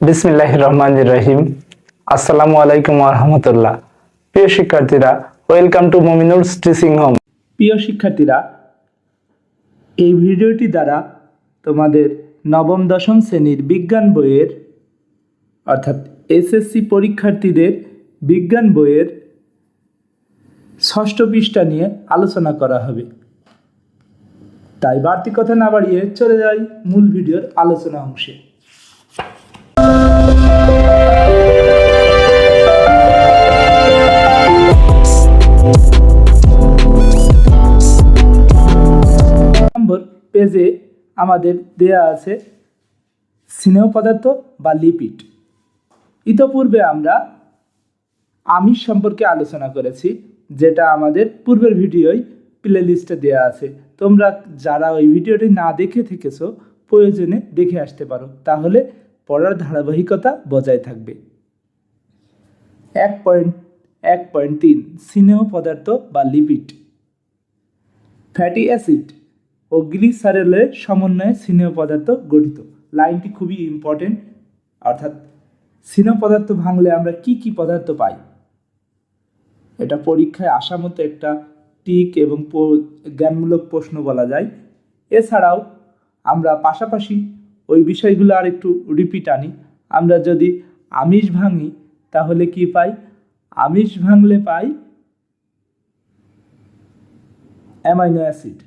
বিসমিল্লাহ রহমান রহিম আসসালামু আলাইকুম রহমতুল্লাহ। প্রিয় শিক্ষার্থীরা, welcome to Mominul teaching home. প্রিয় শিক্ষার্থীরা, এই ভিডিওটি দ্বারা তোমাদের নবম, দশম শ্রেণির বিজ্ঞান বইয়ের, অর্থাৎ এসএসসি পরীক্ষার্থীদের বিজ্ঞান বইয়ের ষষ্ঠ পৃষ্ঠা নিয়ে আলোচনা করা হবে। তাই বাড়তি কথা না বাড়িয়ে চলে যাই মূল ভিডিওর আলোচনা অংশে। পেজে আমাদের দেয়া আছে স্নেহ পদার্থ বা লিপিড ইতপূর্বে আমরা আমিষ সম্পর্কে আলোচনা করেছি, যেটা আমাদের পূর্বের ভিডিওই প্লে লিস্টে দেওয়া আছে। তোমরা যারা ওই ভিডিওটি না দেখে থেকেছো, প্রয়োজনে দেখে আসতে পারো। তাহলে পড়ার ধারাবাহিকতা বজায় থাকবে। এক পয়েন্ট এক পয়েন্ট তিন, স্নেহ পদার্থ বা লিপিড ফ্যাটি অ্যাসিড ও গ্লিসারেলের সমন্বয়ে স্নেহ পদার্থ গঠিত। লাইনটি খুবই ইম্পর্টেন্ট অর্থাৎ স্নেহ পদার্থ ভাঙলে আমরা কি কি পদার্থ পাই? এটা পরীক্ষায় আসা মতো একটা টিক এবং জ্ঞানমূলক প্রশ্ন বলা যায়। এছাড়াও আমরা পাশাপাশি ওই বিষয়গুলো আর একটু রিপিট আনি। আমরা যদি আমিষ ভাঙি, তাহলে কি পাই? আমিষ ভাঙলে পাই অ্যামাইনো অ্যাসিড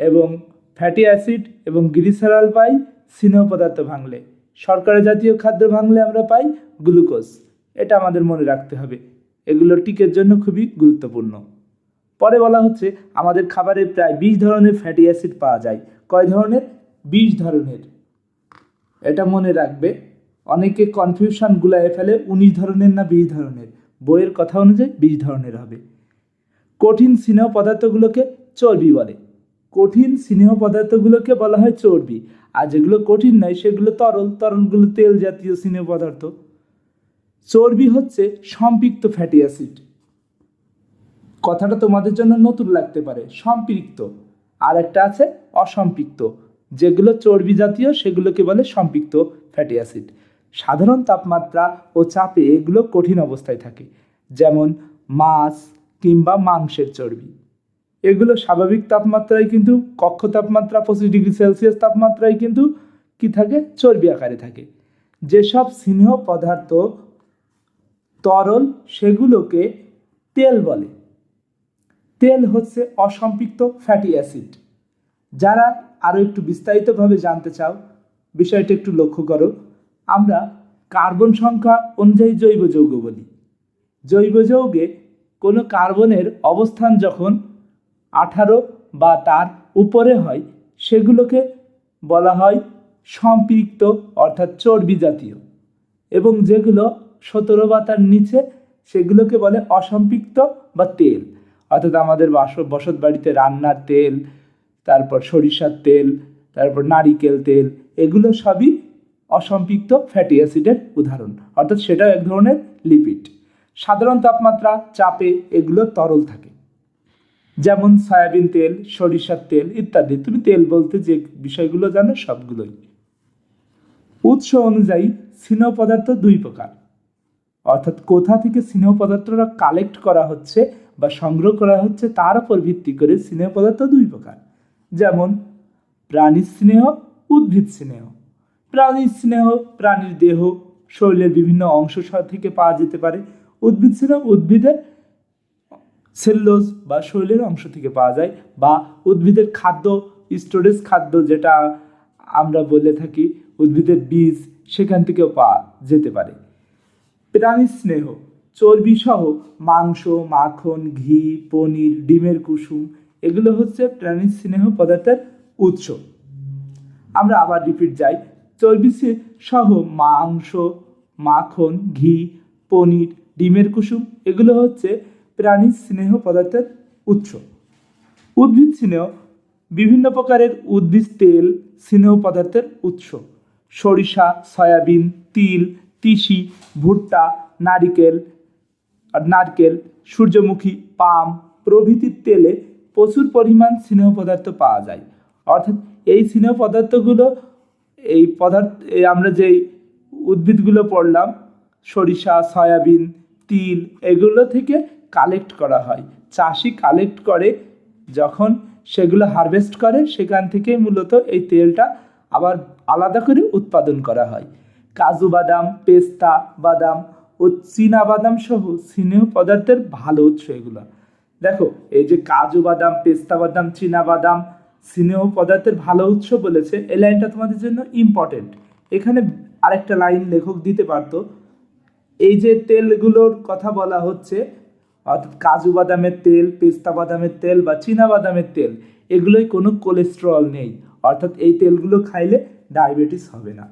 এবং ফ্যাটি অ্যাসিড এবং গ্লিসারাল পাই, স্নেহ পদার্থ ভাঙলে। শর্করা জাতীয় খাদ্য ভাঙলে আমরা পাই গ্লুকোজ এটা আমাদের মনে রাখতে হবে। এগুলো টিকের জন্য খুবই গুরুত্বপূর্ণ। পরে বলা হচ্ছে, আমাদের খাবারে প্রায় বিশ ধরনের ফ্যাটি অ্যাসিড পাওয়া যায়। কয় ধরনের? বিশ ধরনের। এটা মনে রাখবে, অনেকে কনফিউশন গুলায় ফেলে উনিশ ধরনের না বিশ ধরনের। বইয়ের কথা অনুযায়ী বিশ ধরনের হবে। কঠিন স্নেহ পদার্থগুলোকে চর্বি বলে। কঠিন স্নেহ পদার্থগুলোকে বলা হয় চর্বি। আর যেগুলো কঠিন নয়, সেগুলো তরল, তরলগুলো তেল জাতীয় স্নেহ পদার্থ। চর্বি হচ্ছে সম্পৃক্ত ফ্যাটি অ্যাসিড। কথাটা তোমাদের জন্য নতুন লাগতে পারে, সম্পৃক্ত। আর একটা আছে অসম্পৃক্ত, যেগুলো চর্বি জাতীয়, সেগুলোকে বলে সম্পৃক্ত ফ্যাটি অ্যাসিড। সাধারণ তাপমাত্রা ও চাপে এগুলো কঠিন অবস্থায় থাকে, যেমন মাছ কিংবা মাংসের চর্বি। এগুলো স্বাভাবিক তাপমাত্রায় কিন্তু কক্ষ তাপমাত্রা পঁচিশ ডিগ্রি সেলসিয়াস তাপমাত্রায় কিন্তু কি থাকে? চর্বি আকারে থাকে। যেসব স্নেহ পদার্থ, তরল, সেগুলোকে তেল বলে। তেল হচ্ছে অসম্পৃক্ত ফ্যাটি অ্যাসিড। যারা আরও একটু বিস্তারিতভাবে জানতে চাও, বিষয়টা একটু লক্ষ্য করো। আমরা কার্বন সংখ্যা অনুযায়ী জৈব যৌগ বলি। জৈব যৌগে কোনো কার্বনের অবস্থান যখন আঠারো বা তার উপরে হয়, সেগুলোকে বলা হয় সম্পৃক্ত অর্থাৎ চর্বি জাতীয়। এবং যেগুলো সতেরো বা তার নিচে, সেগুলোকে বলে অসম্পৃক্ত বা তেল। অর্থাৎ আমাদের বাস, বসত বাড়িতে রান্নার তেল, তারপর সরিষার তেল, তারপর নারিকেল তেল, এগুলো সবই অসম্পৃক্ত ফ্যাটি অ্যাসিডের উদাহরণ। অর্থাৎ সেটাও এক ধরনের লিপিড। সাধারণ তাপমাত্রা, চাপে এগুলো তরল থাকে। যেমন সয়াবিন তেল, সরিষার তেল ইত্যাদি। তুমি তেল বলতে যে বিষয়গুলো জানো সবগুলোই। উৎস অনুযায়ী স্নেহ পদার্থ দুই প্রকার। অর্থাৎ কোথা থেকে স্নেহ পদার্থটা কালেক্ট করা হচ্ছে বা সংগ্রহ করা হচ্ছে তার উপর ভিত্তি করে স্নেহ পদার্থ দুই প্রকার। যেমন প্রাণী স্নেহ, উদ্ভিদ স্নেহ। প্রাণীর স্নেহ, প্রাণীর দেহ, শরীরের বিভিন্ন অংশ থেকে পাওয়া যেতে পারে। উদ্ভিদ স্নেহ উদ্ভিদের সেলুলোজ বা শরীরের অংশ থেকে পাওয়া যায় বা উদ্ভিদের খাদ্য, স্টোরেজ খাদ্য যেটা আমরা বলে থাকি, উদ্ভিদের বীজ সেখান থেকেও পাওয়া যেতে পারে। প্রাণী স্নেহ, চর্বি সহ মাংস, মাখন, ঘি, পনির, ডিমের কুসুম এগুলো হচ্ছে প্রাণীর স্নেহ পদার্থের উৎস। আমরা আবার রিপিট যাই। চর্বি সহ মাংস, মাখন, ঘি, পনির, ডিমের কুসুম এগুলো হচ্ছে প্রাণীর স্নেহ পদার্থের উৎস। উদ্ভিদ স্নেহ বিভিন্ন প্রকারের উদ্ভিদ, তেল, স্নেহ পদার্থের উৎস। সরিষা, সয়াবিন, তিল, তিসি, ভুট্টা, নারিকেল নারকেল, সূর্যমুখী, পাম প্রভৃতির তেলে প্রচুর পরিমাণ স্নেহ পদার্থ পাওয়া যায়। অর্থাৎ এই স্নেহ পদার্থগুলো, এই পদার্থ আমরা যেই উদ্ভিদগুলো পড়লাম, সরিষা, সয়াবিন, তিল, এগুলো থেকে কালেক্ট করা হয়। চাষি কালেক্ট করে, যখন সেগুলো হারভেস্ট করে, সেখান থেকে মূলত এই তেলটা আবার আলাদা করে উৎপাদন করা হয়। কাজু বাদাম, পেস্তা বাদাম ও চীনা বাদাম সহ স্নেহ পদার্থের ভালো উৎস এগুলো। দেখো, এই যে কাজু বাদাম, পেস্তা বাদাম, চীনা বাদাম স্নেহ পদার্থের ভালো উৎস বলেছে, এই লাইনটা তোমাদের জন্য ইম্পর্টেন্ট এখানে আরেকটা লাইন লেখক দিতে পারতো। এই যে তেলগুলোর কথা বলা হচ্ছে অর্থাৎ কাজু বাদামের তেল, পেস্তা বাদামের তেল বা চীনা বাদামের তেল এগুলোই কোনো কোলেস্টেরল নেই। অর্থাৎ এই তেলগুলো খাইলে ডায়াবেটিস হবে না।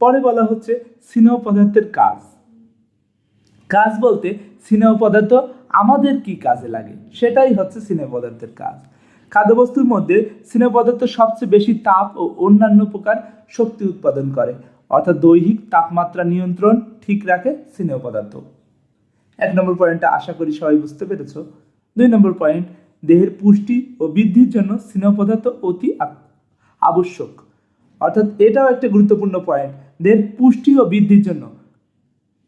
পরে বলা হচ্ছে স্নেহ পদার্থের কাজ। কাজ বলতে স্নেহ পদার্থ আমাদের কি কাজে লাগে? সেটাই হচ্ছে স্নেহ পদার্থের কাজ। খাদ্যবস্তুর মধ্যে স্নেহ পদার্থ সবচেয়ে বেশি তাপ ও অন্যান্য প্রকার শক্তি উৎপাদন করে। অর্থাৎ দৈহিক তাপমাত্রা নিয়ন্ত্রণ ঠিক রাখে স্নেহ পদার্থ। এক নম্বর পয়েন্টটা আশা করি সবাই বুঝতে পেরেছ। দুই নম্বর পয়েন্ট দেহের পুষ্টি ও বৃদ্ধির জন্য স্নেহ পদার্থ অতি আবশ্যক। অর্থাৎ এটাও একটা গুরুত্বপূর্ণ পয়েন্ট দেহের পুষ্টি ও বৃদ্ধির জন্য।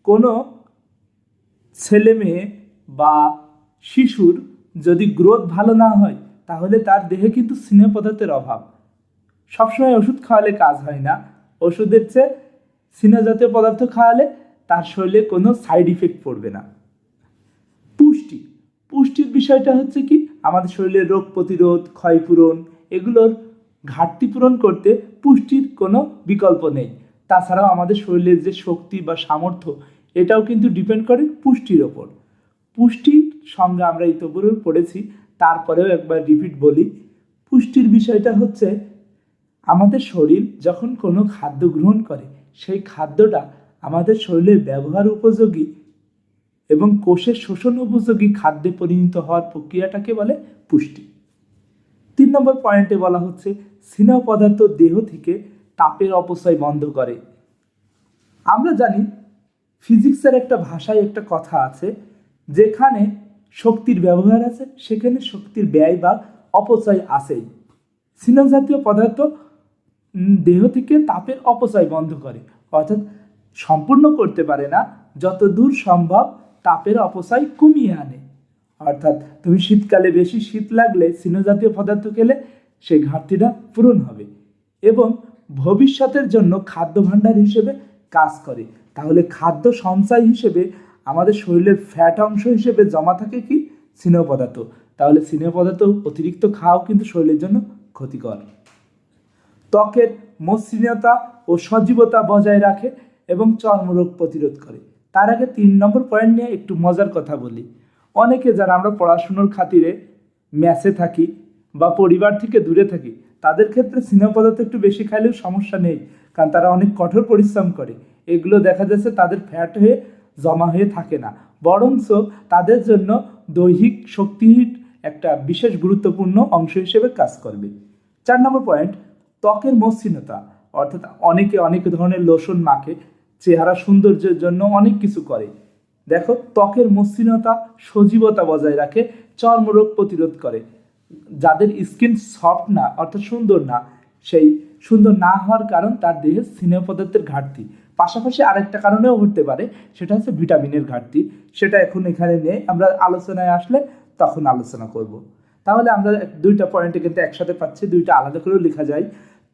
কোনো ছেলে মেয়ে বা শিশুর যদি গ্রোথ ভালো না হয়, তাহলে তার দেহে কিন্তু স্নেহ পদার্থের অভাব। সবসময় ওষুধ খাওয়ালে কাজ হয় না। ওষুধের চেয়ে স্নেহ জাতীয় পদার্থ খাওয়ালে তার শরীরে কোনো সাইড ইফেক্ট পড়বে না। পুষ্টির বিষয়টা হচ্ছে কি? আমাদের শরীরের রোগ প্রতিরোধ, ক্ষয়পূরণ এগুলোর ঘাটতি পূরণ করতে পুষ্টির কোনো বিকল্প নেই। তাছাড়াও আমাদের শরীরের যে শক্তি বা সামর্থ্য, এটাও কিন্তু ডিপেন্ড করে পুষ্টির ওপর। পুষ্টির সঙ্গে আমরা ইতোপূর্বে পড়েছি, তারপরেও একবার রিপিট বলি। পুষ্টির বিষয়টা হচ্ছে, আমাদের শরীর যখন কোনো খাদ্য গ্রহণ করে, সেই খাদ্যটা আমাদের শরীরের ব্যবহার উপযোগী এবং কোষের শোষণ উপযোগী খাদ্যে পরিণত হওয়ার প্রক্রিয়াটাকে বলে পুষ্টি। তিন নম্বর পয়েন্টে বলা হচ্ছে, স্নেহ পদার্থ দেহ থেকে তাপের অপচয় বন্ধ করে। আমরা জানি, ফিজিক্সের একটা ভাষায় একটা কথা আছে, যেখানে শক্তির ব্যবহার আছে, সেখানে শক্তির ব্যয় বা অপচয় আছেই। স্নেহ জাতীয় পদার্থ দেহ থেকে তাপের অপচয় বন্ধ করে। অর্থাৎ সম্পূর্ণ করতে পারে না যত দূর সম্ভব তাপের অপচয় কমিয়ে আনে। অর্থাৎ তুমি শীতকালে বেশি শীত লাগলে স্নেহ জাতীয় পদার্থ খেলে সেই ঘাটতিটা পূরণ হবে এবং ভবিষ্যতের জন্য খাদ্য ভাণ্ডার হিসেবে কাজ করে। তাহলে খাদ্য সঞ্চয় হিসেবে আমাদের শরীরের ফ্যাট অংশ হিসেবে জমা থাকে কি? স্নেহ পদার্থ। তাহলে স্নেহ পদার্থ অতিরিক্ত খাওয়াও কিন্তু শরীরের জন্য ক্ষতিকর। ত্বকের মসৃণতা ও সজীবতা বজায় রাখে এবং চর্মরোগ প্রতিরোধ করে। তার আগে তিন নম্বর পয়েন্ট নিয়ে একটু মজার কথা বলি। অনেকে যারা আমরা পড়াশুনোর খাতিরে ম্যাসে থাকি বা পরিবার থেকে দূরে থাকি, তাদের ক্ষেত্রে স্নেহ পদার্থ একটু বেশি খাইলেও সমস্যা নেই, কারণ তারা অনেক কঠোর পরিশ্রম করে। এগুলো দেখা যাচ্ছে তাদের ফ্যাট হয়ে জমা হয়ে থাকে না। বরঞ্চ তাদের জন্য দৈহিক শক্তির একটা বিশেষ গুরুত্বপূর্ণ অংশ হিসেবে কাজ করবে। চার নম্বর পয়েন্ট ত্বকের মসৃণতা। অর্থাৎ অনেকে অনেক ধরনের লোশন মাখে চেহারা সৌন্দর্যের জন্য অনেক কিছু করে। দেখো, ত্বকের মসৃণতা সজীবতা বজায় রাখে, চর্মরোগ প্রতিরোধ করে। যাদের স্কিন সফট না, অর্থাৎ সুন্দর না, সেই সুন্দর না হওয়ার কারণ তার দেহে স্নেহ পদার্থের ঘাটতি। পাশাপাশি আরেকটা কারণেও হতে পারে, সেটা হচ্ছে ভিটামিনের ঘাটতি। সেটা এখন এখানে নেই, আমরা আলোচনায় আসলে তখন আলোচনা করব। তাহলে আমরা দুইটা পয়েন্টে কিন্তু একসাথে পাচ্ছি, দুইটা আলাদা করেও লেখা যায়।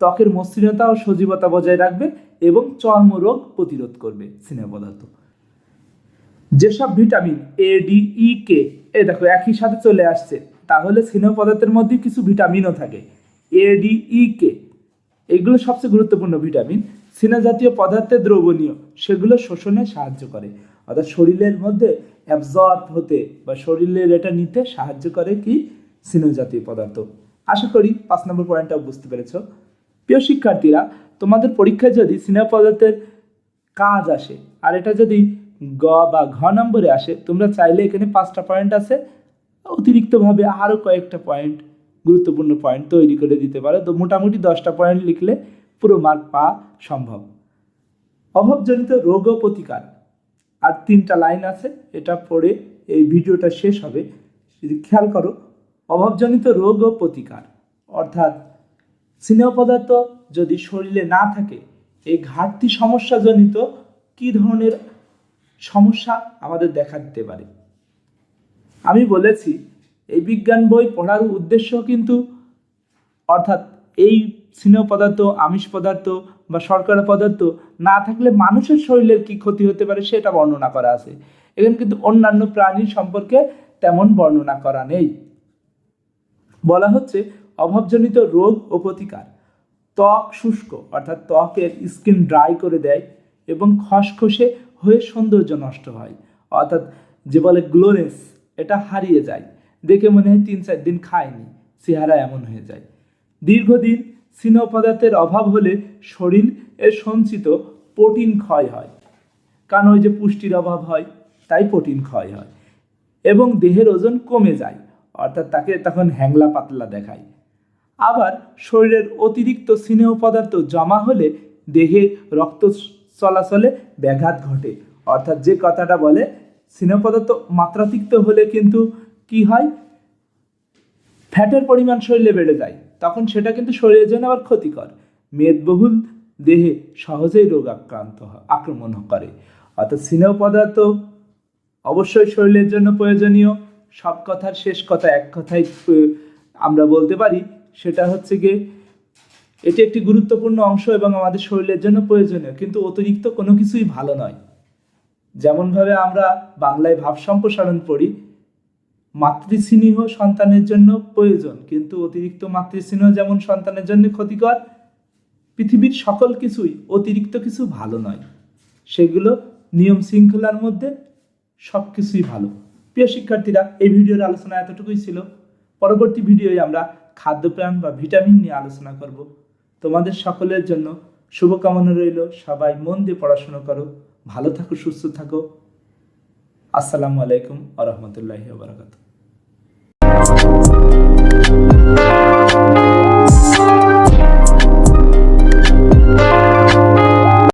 ত্বকের মসৃণতা ও সজীবতা বজায় রাখবে এবং চর্মরোগ প্রতিরোধ করবে স্নেহ পদার্থ। যেসব ভিটামিন এ ডি ই কে এ দেখো, একই সাথে চলে আসছে, তাহলে স্নেহ পদার্থের মধ্যে কিছু ভিটামিনও থাকে। এ ডি ই কে এগুলো সবচেয়ে গুরুত্বপূর্ণ ভিটামিন। স্নেহ জাতীয় পদার্থের দ্রবণীয়, সেগুলো শোষণে সাহায্য করে। অর্থাৎ শরীরের মধ্যে অ্যাবজর্ব হতে বা শরীরের এটা নিতে সাহায্য করে কি? স্নেহ জাতীয় পদার্থ। আশা করি পাঁচ নম্বর পয়েন্টটাও বুঝতে পেরেছ। প্রিয় শিক্ষার্থীরা তোমাদের পরীক্ষায় যদি স্নেহ পদার্থের কাজ আসে, আর এটা যদি গ বা ঘ নম্বরে আসে, তোমরা চাইলে এখানে পাঁচটা পয়েন্ট আছে। অতিরিক্তভাবে আরও কয়েকটা পয়েন্ট গুরুত্বপূর্ণ পয়েন্ট তৈরি করে দিতে পারো। তো মোটামুটি দশটা পয়েন্ট লিখলে পুরো মার্ক পাওয়া সম্ভব। অভাবজনিত রোগ ও প্রতিকার। আর তিনটা লাইন আছে, এটা পড়ে এই ভিডিওটা শেষ হবে। যদি খেয়াল করো, অভাবজনিত রোগ ও প্রতিকার। অর্থাৎ স্নেহ পদার্থ যদি শরীরে না থাকে, এই ঘাটতি সমস্যাজনিত কী ধরনের সমস্যা আমাদের দেখা দিতে পারে? আমি বলেছি, এই বিজ্ঞান বই পড়ার উদ্দেশ্য কিন্তু, অর্থাৎ এই স্নেহ পদার্থ, আমিষ পদার্থ বা শর্করা পদার্থ না থাকলে মানুষের শরীরের কি ক্ষতি হতে পারে সেটা বর্ণনা করা আছে। এখানে কিন্তু অন্যান্য প্রাণীর সম্পর্কে তেমন বর্ণনা করা নেই। বলা হচ্ছে অভাবজনিত রোগ ও প্রতিকার। ত্বক শুষ্ক, অর্থাৎ ত্বকের স্কিন ড্রাই করে দেয় এবং খসখসে হয়ে সৌন্দর্য নষ্ট হয়। অর্থাৎ যে বলে গ্লোনেস, এটা হারিয়ে যায়। দেখে মনে হয় তিন চার দিন খায়নি, চেহারা এমন হয়ে যায়। দীর্ঘদিন স্নেহ পদার্থের অভাব হলে শরীর এর সঞ্চিত প্রোটিন ক্ষয় হয়। কারণ ওই যে পুষ্টির অভাব হয়, তাই প্রোটিন ক্ষয় হয়। এবং দেহের ওজন কমে যায়, অর্থাৎ তাকে তখন হ্যাংলা পাতলা দেখায়। আবার শরীরের অতিরিক্ত স্নেহ পদার্থ জমা হলে দেহে রক্ত চলাচলে ব্যাঘাত ঘটে। অর্থাৎ যে কথাটা বলে, স্নেহ পদার্থ মাত্রাতিক্ত হলে কিন্তু কি হয়? ফ্যাটের পরিমাণ শরীরে বেড়ে যায়। তখন সেটা কিন্তু শরীরের জন্য আবার ক্ষতিকর। মেদবহুল দেহে সহজেই রোগ আক্রান্ত আক্রমণ করে। অর্থাৎ স্নেহ পদার্থ অবশ্যই শরীরের জন্য প্রয়োজনীয়। সব কথার শেষ কথা, এক কথাই আমরা বলতে পারি সেটা হচ্ছে গিয়ে এটি একটি গুরুত্বপূর্ণ অংশ এবং আমাদের শরীরের জন্য প্রয়োজনীয়, কিন্তু অতিরিক্ত কোনো কিছুই ভালো নয়। যেমনভাবে আমরা বাংলায় ভাব সম্প্রসারণ পড়ি, মাতৃস্নেহ সন্তানের জন্য প্রয়োজন, কিন্তু অতিরিক্ত মাতৃস্নেহ যেমন সন্তানের জন্য ক্ষতিকর, পৃথিবীর সকল কিছুই অতিরিক্ত কিছু ভালো নয়। সেগুলো নিয়ম শৃঙ্খলার মধ্যে সব কিছুই ভালো। প্রিয় শিক্ষার্থীরা, এই ভিডিওর আলোচনা এতটুকুই ছিল। পরবর্তী ভিডিওয়ে আমরা খাদ্যপ্রাণ বা ভিটামিন নিয়ে আলোচনা করব। তোমাদের সকলের জন্য শুভকামনা রইল। সবাই মন দিয়ে পড়াশোনা করো, ভালো থাকো, সুস্থ থাকো। আসসালামু আলাইকুম আ রহমতুল্লাহি বারাকাতুহ।